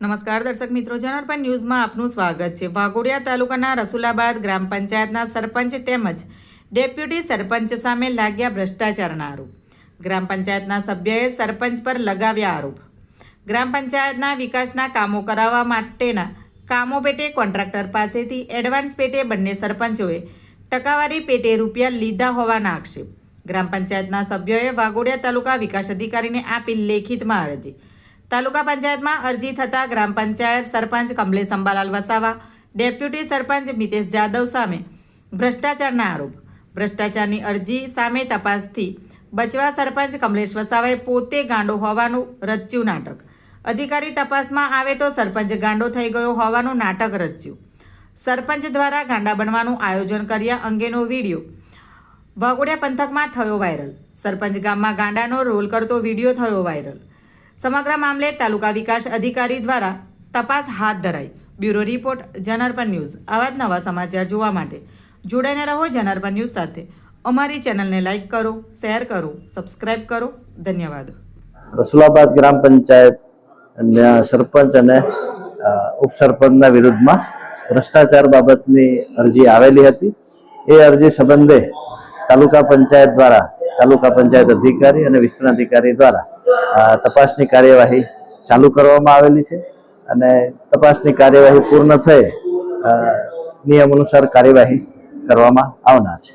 નમસ્કાર દર્શક મિત્રો, જનાર્પણ ન્યૂઝમાં આપનું સ્વાગત છે. વાઘોડિયા તાલુકાના રસુલાબાદ ગ્રામ પંચાયતના સરપંચ તેમજ ડેપ્યુટી સરપંચ સામે લાગ્યા ભ્રષ્ટાચારના આરોપ. ગ્રામ પંચાયતના સભ્યએ સરપંચ પર લગાવ્યા આરોપ. ગ્રામ પંચાયતના વિકાસના કામો કરાવવા માટેના કામો પેટે કોન્ટ્રાક્ટર પાસેથી એડવાન્સ પેટે બંને સરપંચોએ ટકાવારી પેટે રૂપિયા લીધા હોવાના આક્ષેપ. ગ્રામ પંચાયતના સભ્યોએ વાઘોડિયા તાલુકા વિકાસ અધિકારીને આપી લેખિતમાં અરજી. તાલુકા પંચાયતમાં અરજી થતાં ગ્રામ પંચાયત સરપંચ કમલેશ અંબાલાલ વસાવા, ડેપ્યુટી સરપંચ મિતેશ જાદવ સામે ભ્રષ્ટાચારના આરોપ. ભ્રષ્ટાચારની અરજી સામે તપાસથી બચવા સરપંચ કમલેશ વસાવાએ પોતે ગાંડો હોવાનું રચ્યું નાટક. અધિકારી તપાસમાં આવે તો સરપંચ ગાંડો થઈ ગયો હોવાનું નાટક રચ્યું. સરપંચ દ્વારા ગાંડા બનવાનું આયોજન કર્યા અંગેનો વીડિયો વાઘોડિયા પંથકમાં થયો વાયરલ. સરપંચ ગામમાં ગાંડાનો રોલ કરતો વીડિયો થયો વાયરલ. સમગ્ર મામલે તાલુકા વિકાસ અધિકારી દ્વારા તપાસ હાથ ધરાઈ. Bureau report, Janarpan news. આવા જ નવા સમાચાર જોવા માટે જોડાઈને રહો જનાર્પણ ન્યૂઝ સાથે. અમારી ચેનલને લાઈક કરો, શેર કરો, સબસ્ક્રાઇબ કરો. ધન્યવાદ. રસુલાબાદ ગ્રામ પંચાયત સરપંચ અને ઉપસરપંચના વિરુદ્ધમાં ભ્રષ્ટાચાર બાબતની અરજી આવેલી હતી. એ અરજી સંબંધે તાલુકા પંચાયત દ્વારા, તાલુકા પંચાયત અધિકારી અને વિસ્તરણ અધિકારી દ્વારા તપાસની કાર્યવાહી ચાલુ કરવામાં આવેલી છે અને તપાસની કાર્યવાહી પૂર્ણ થઈ નિયમ અનુસાર કાર્યવાહી કરવામાં આવનાર છે.